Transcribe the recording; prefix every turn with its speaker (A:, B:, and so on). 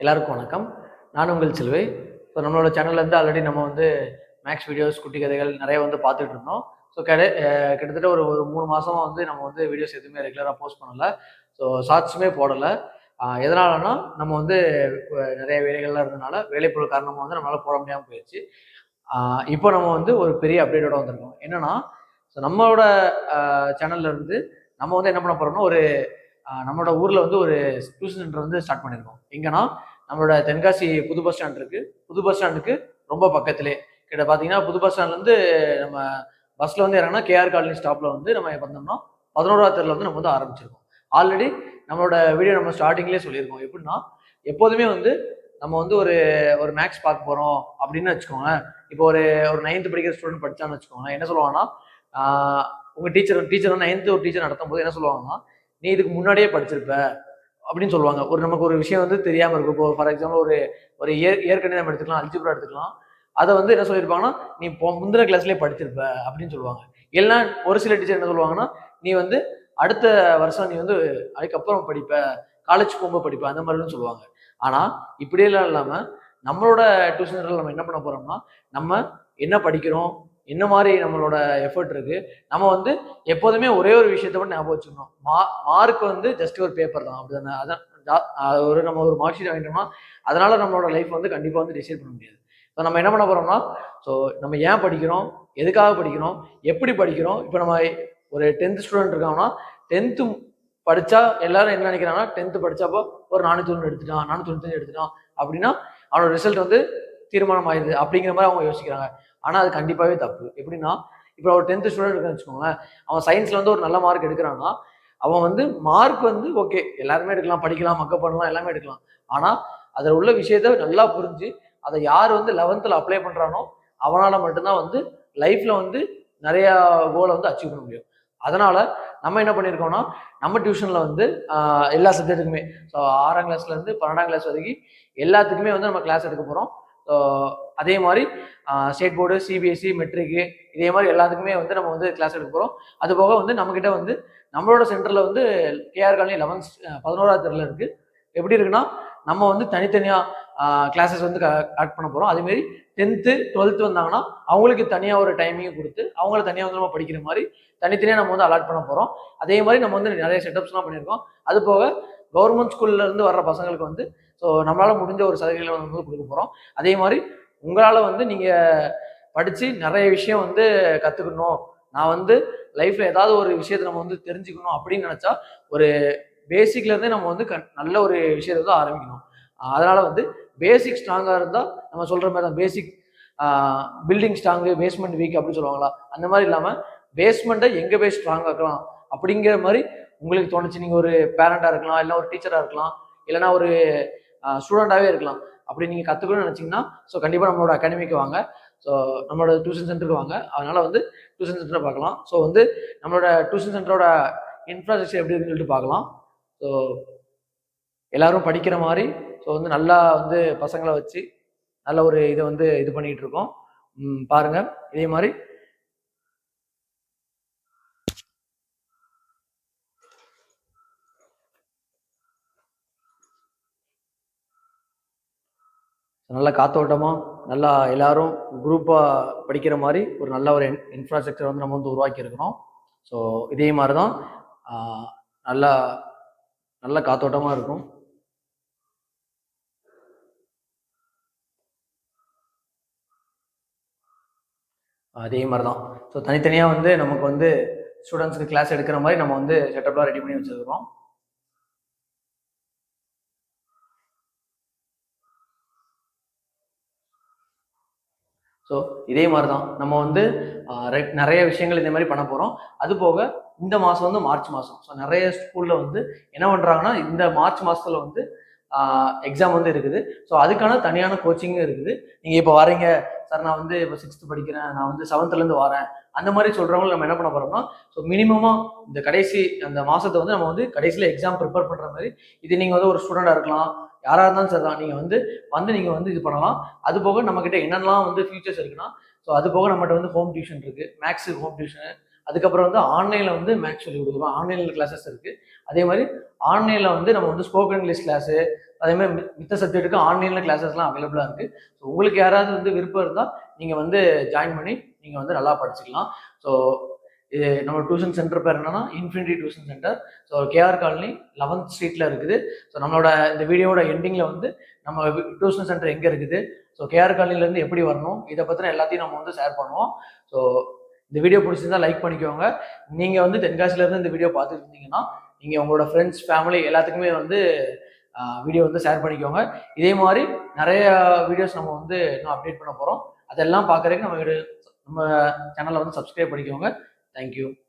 A: எல்லாருக்கும் வணக்கம். நான் உங்கள் செல்வை. இப்போ நம்மளோட சேனல்லேருந்து ஆல்ரெடி நம்ம வந்து மேக்ஸ் வீடியோஸ் குட்டி கதைகள் நிறைய வந்து பார்த்துட்டு இருந்தோம். ஸோ கிடை கிட்டத்தட்ட ஒரு ஒரு மூணு மாதமாக வந்து நம்ம வந்து வீடியோஸ் எதுவுமே ரெகுலராக போஸ்ட் பண்ணலை. ஸோ ஷார்ட்ஸுமே போடலை. எதனாலனா நம்ம வந்து நிறைய வேலைகள்லாம் இருந்தனால வேலைப்பொருள் காரணமாக வந்து நம்மளால் போட முடியாமல் போயிடுச்சு இப்போ நம்ம வந்து ஒரு பெரிய அப்டேட்டோட வந்திருக்கோம். என்னன்னா ஸோ நம்மளோட சேனல்ல இருந்து நம்ம வந்து என்ன பண்ண போறோம்னா ஒரு நம்மளோட ஊரில் வந்து ஒரு டியூஷன் சென்டர் வந்து ஸ்டார்ட் பண்ணியிருக்கோம் எங்கன்னா நம்மளோட தென்காசி புது பஸ் ஸ்டாண்ட் இருக்கு. புது பஸ் ஸ்டாண்டுக்கு ரொம்ப பக்கத்துலேயே கிட்ட பார்த்தீங்கன்னா புது பஸ் ஸ்டாண்ட்லேருந்து நம்ம பஸ்ஸில் வந்து இறங்கினா கேஆர் காலனி ஸ்டாப்பில் வந்து நம்ம வந்தோம்னா பதினோராவது தெருல வந்து நம்ம வந்து ஆரம்பிச்சிருக்கோம். ஆல்ரெடி நம்மளோட வீடியோ நம்ம ஸ்டார்டிங்லேயே சொல்லியிருக்கோம். எப்படின்னா எப்போதுமே வந்து நம்ம வந்து ஒரு ஒரு மேக்ஸ் பார்க்க போகிறோம் அப்படின்னு வச்சுக்கோங்களேன். இப்போ ஒரு ஒரு நைன்த்து படிக்கிற ஸ்டூடெண்ட் படிச்சான்னு வச்சுக்கோங்க என்ன சொல்லுவாங்கன்னா உங்கள் டீச்சர் டீச்சர் வந்து நைன்த்து ஒரு டீச்சர் நடத்தும் போது என்ன சொல்லுவாங்கன்னா நீ இதுக்கு முன்னாடியே படிச்சிருப்ப அப்படின்னு சொல்லுவாங்க. ஒரு நமக்கு ஒரு விஷயம் வந்து தெரியாம இருக்கும். இப்போ ஃபார் எக்ஸாம்பிள் ஒரு ஒரு இயற் நம்ம எடுத்துக்கலாம் அல்ஜிப்ரா எடுத்துக்கலாம். அதை வந்து என்ன சொல்லியிருப்பாங்கன்னா நீ பொ- முந்தின கிளாஸ்லேயே படிச்சிருப்ப அப்படின்னு சொல்லுவாங்க. எல்லாம் ஒரு சில டீச்சர் என்ன சொல்லுவாங்கன்னா நீ வந்து அடுத்த வருஷம் நீ வந்து அதுக்கப்புறம் படிப்ப காலேஜ் போகும்போது படிப்ப அந்த மாதிரிலாம் சொல்லுவாங்க. ஆனால் இப்படியெல்லாம் இல்லாமல் நம்மளோட டியூஷன் நம்ம என்ன பண்ண போகிறோம்னா நம்ம என்ன படிக்கிறோம் என்ன மாதிரி நம்மளோட எஃபர்ட் இருக்கு? நம்ம வந்து எப்போதுமே ஒரே ஒரு விஷயத்த மட்டும் ஞாபகம் வச்சுக்கணும். மா மார்க் வந்து ஜஸ்ட் ஒரு பேப்பர் தான். அப்படிதானே? அதான் ஜா- ஒரு நம்ம ஒரு மார்க் ஷீட் வாங்கிட்டோம்னா அதனால நம்மளோட லைஃப் வந்து கண்டிப்பாக வந்து டிசைட் பண்ண முடியாது. ஸோ நம்ம என்ன பண்ண போறோம்னா ஸோ நம்ம ஏன் படிக்கிறோம்? எதுக்காக படிக்கிறோம்? எப்படி படிக்கிறோம்? இப்போ நம்ம ஒரு டென்த் ஸ்டூடெண்ட் இருக்காங்கன்னா டென்த்து படித்தா எல்லாரும் என்ன நினைக்கிறாங்கன்னா டென்த்து படிச்சப்போ ஒரு நானூற்றி ஒன்று எடுத்துட்டான் நானூற்றி தொண்ணூத்தஞ்சு எடுத்துட்டான். அப்படின்னா அவனோட ரிசல்ட் வந்து தீர்மானம் ஆயிடுது அப்படிங்கிற மாதிரி அவங்க யோசிக்கிறாங்க. ஆனால் அது கண்டிப்பாகவே தப்பு. எப்படின்னா இப்போ ஒரு டென்த்து ஸ்டூடெண்ட் இருக்குன்னு வச்சுக்கோங்களேன் அவன் சயின்ஸில் வந்து ஒரு நல்ல மார்க் எடுக்கிறான்னா அவன் வந்து மார்க் வந்து ஓகே எல்லாருமே எடுக்கலாம் படிக்கலாம் மக்கப் பண்ணலாம் எல்லாமே எடுக்கலாம். ஆனால் அதில் உள்ள விஷயத்த நல்லா புரிஞ்சு அதை யார் வந்து லெவன்த்தில் அப்ளை பண்ணுறானோ அவனால் மட்டும்தான் வந்து லைஃப்பில் வந்து நிறையா கோலை வந்து அச்சீவ் பண்ண முடியும். அதனால் நம்ம என்ன பண்ணியிருக்கோம்னா நம்ம டியூஷனில் வந்து எல்லா சப்ஜெக்ட்டுக்குமே ஸோ ஆறாம் கிளாஸ்லேருந்து பன்னெண்டாம் கிளாஸ் வரைக்கும் எல்லாத்துக்குமே வந்து நம்ம கிளாஸ் எடுக்க போகிறோம் அதே மாதிரி ஸ்டேட் போர்டு சிபிஎஸ்சி மெட்ரிக்கு இதே மாதிரி எல்லாத்துக்குமே வந்து நம்ம வந்து கிளாஸ் எடுக்க போகிறோம் அது போக வந்து நம்மக்கிட்ட வந்து நம்மளோட சென்டரில் வந்து கேஆர் காலனி லெவன்த் பதினோராவது தெருவில் இருக்குது எப்படி இருக்குன்னா நம்ம வந்து தனித்தனியாக கிளாஸஸ் வந்து கலெக்ட் பண்ண போகிறோம் அதேமாரி டென்த்து டுவெல்த்து வந்தாங்கன்னா அவங்களுக்கு தனியாக ஒரு டைமிங் கொடுத்து அவங்கள தனியாக வந்து நம்ம படிக்கிற மாதிரி தனித்தனியாக நம்ம வந்து அலாட் பண்ண போகிறோம் அதே மாதிரி நம்ம வந்து நிறைய செட்டப்ஸ்லாம் பண்ணியிருக்கோம். அது போக கவர்மெண்ட் ஸ்கூல்லேருந்து வர்ற பசங்களுக்கு வந்து ஸோ நம்மளால் முடிஞ்ச ஒரு சலுகைகளை வந்து கொடுக்க போகிறோம் அதே மாதிரி உங்களால் வந்து நீங்கள் படித்து நிறைய விஷயம் வந்து கற்றுக்கணும் நான் வந்து லைஃப்பில் ஏதாவது ஒரு விஷயத்தை நம்ம வந்து தெரிஞ்சுக்கணும் அப்படின்னு நினச்சா ஒரு பேசிக்லேருந்தே நம்ம வந்து க- நல்ல ஒரு விஷயத்தை வந்து ஆரம்பிக்கணும். அதனால் வந்து பேசிக் ஸ்ட்ராங்காக இருந்தால் நம்ம சொல்கிற மாதிரி தான் basic building strong basement weak அப்படின்னு சொல்லுவாங்களா? அந்த மாதிரி இல்லாமல் பேஸ்மெண்ட்டை எங்கே போய் ஸ்ட்ராங் ஆக்கலாம்? அப்படிங்கிற மாதிரி உங்களுக்கு தோணுச்சு. நீங்கள் ஒரு பேரண்டாக இருக்கலாம் இல்லை ஒரு டீச்சராக இருக்கலாம் இல்லைன்னா ஒரு ஸ்டூடெண்ட்டாகவே இருக்கலாம். அப்படி நீங்கள் கற்றுக்கணும்னு நினச்சிங்கன்னா ஸோ கண்டிப்பாக நம்மளோட அகாடமிக்கு வாங்க. ஸோ நம்மளோட டியூஷன் சென்டருக்கு வாங்க. அதனால் வந்து டியூஷன் சென்டரை பார்க்கலாம். ஸோ வந்து நம்மளோட டியூஷன் சென்டரோட இன்ஃப்ராஸ்ட்ரக்சர் எப்படி இருக்குன்னு சொல்லிட்டு பார்க்கலாம். ஸோ எல்லோரும் படிக்கிற மாதிரி ஸோ வந்து நல்லா வந்து பசங்களை வச்சு நல்ல ஒரு இதை வந்து இது பண்ணிட்டு இருக்கோம். பாருங்கள் இதே மாதிரி நல்ல காத்தோட்டமாக நல்லா எல்லாரும் குரூப்பாக படிக்கிற மாதிரி ஒரு நல்ல ஒரு இன்ஃப்ராஸ்ட்ரக்சர் வந்து நம்ம வந்து உருவாக்கியிருக்கிறோம். ஸோ இதே மாதிரி தான் நல்லா நல்ல காத்தோட்டமாக இருக்கும். அதே மாதிரி தான் ஸோ தனித்தனியாக வந்து நமக்கு வந்து ஸ்டூடெண்ட்ஸ்க்கு கிளாஸ் எடுக்கிற மாதிரி நம்ம வந்து செட்டப்லாம் ரெடி பண்ணி வச்சிருக்கிறோம். ஸோ இதே மாதிரி தான் நம்ம வந்து நிறைய விஷயங்கள் இந்த மாதிரி பண்ண போகிறோம் அது போக இந்த மாதம் வந்து மார்ச் மாதம் ஸோ நிறைய ஸ்கூலில் வந்து என்ன பண்ணுறாங்கன்னா இந்த மார்ச் மாதத்தில் வந்து எக்ஸாம் வந்து இருக்குது. ஸோ அதுக்கான தனியான கோச்சிங்கும் இருக்குது. நீங்கள் இப்போ வரீங்க சார் நான் வந்து இப்போ சிக்ஸ்த்து படிக்கிறேன். நான் வந்து செவன்த்துலேருந்து வரேன். அந்த மாதிரி சொல்கிறவங்க நம்ம என்ன பண்ண போகிறோம்னா ஸோ மினிமமாக இந்த கடைசி அந்த மாதத்தை வந்து நம்ம வந்து கடைசியில் எக்ஸாம் ப்ரிப்பேர் பண்ணுற மாதிரி இது நீங்கள் வந்து ஒரு ஸ்டூடெண்டாக இருக்கலாம். யாராக இருந்தாலும் சரி தான் நீங்கள் வந்து வந்து நீங்கள் வந்து இது பண்ணலாம். அது போக நம்மக்கிட்ட என்னென்னலாம் வந்து ஃபியூச்சர்ஸ் இருக்குன்னா ஸோ அது போக நம்மகிட்ட வந்து ஹோம் டியூஷன் இருக்குது மேக்ஸு ஹோம் டியூஷன் அதுக்கப்புறம் வந்து ஆன்லைனில் வந்து மேக்ஸ் சொல்லி கொடுக்குறோம் ஆன்லைனில் கிளாஸஸ் இருக்குது அதே மாதிரி ஆன்லைனில் வந்து நம்ம வந்து ஸ்போக்கன் இங்கிலீஷ் கிளாஸு அதேமாதிரி மி- மித்த சப்ஜெக்ட்டுக்கு ஆன்லைனில் கிளாஸஸ்லாம் அவைலபிளாக இருக்குது ஸோ உங்களுக்கு யாராவது வந்து விருப்பம் இருந்தால் நீங்கள் வந்து ஜாயின் பண்ணி நீங்கள் வந்து நல்லா படிச்சுக்கலாம். ஸோ இது நம்ம டியூஷன் சென்டர் பேர் என்னன்னா Infinity tuition centre so KR colony eleventh ஸ்ட்ரீட்டில் இருக்குது. ஸோ நம்மளோட இந்த வீடியோவோட எண்டிங்கில் வந்து நம்ம டியூஷன் சென்டர் எங்கே இருக்குது? ஸோ கேஆர் காலனிலேருந்து எப்படி வரணும்? இதை பற்றின எல்லாத்தையும் நம்ம வந்து ஷேர் பண்ணுவோம். ஸோ இந்த வீடியோ பிடிச்சிருந்தா லைக் பண்ணிக்கோங்க. நீங்கள் வந்து தென்காசிலேருந்து இந்த வீடியோ பார்த்துட்டு இருந்தீங்கன்னா நீங்கள் உங்களோட ஃப்ரெண்ட்ஸ் ஃபேமிலி எல்லாத்துக்குமே வந்து வீடியோ வந்து ஷேர் பண்ணிக்கோங்க. இதே மாதிரி நிறைய வீடியோஸ் நம்ம வந்து இன்னும் அப்டேட் பண்ண போகிறோம் அதெல்லாம் பார்க்குறதுக்கு நம்ம வீடு நம்ம சேனலை வந்து சப்ஸ்கிரைப் பண்ணிக்கோங்க. താങ്ക്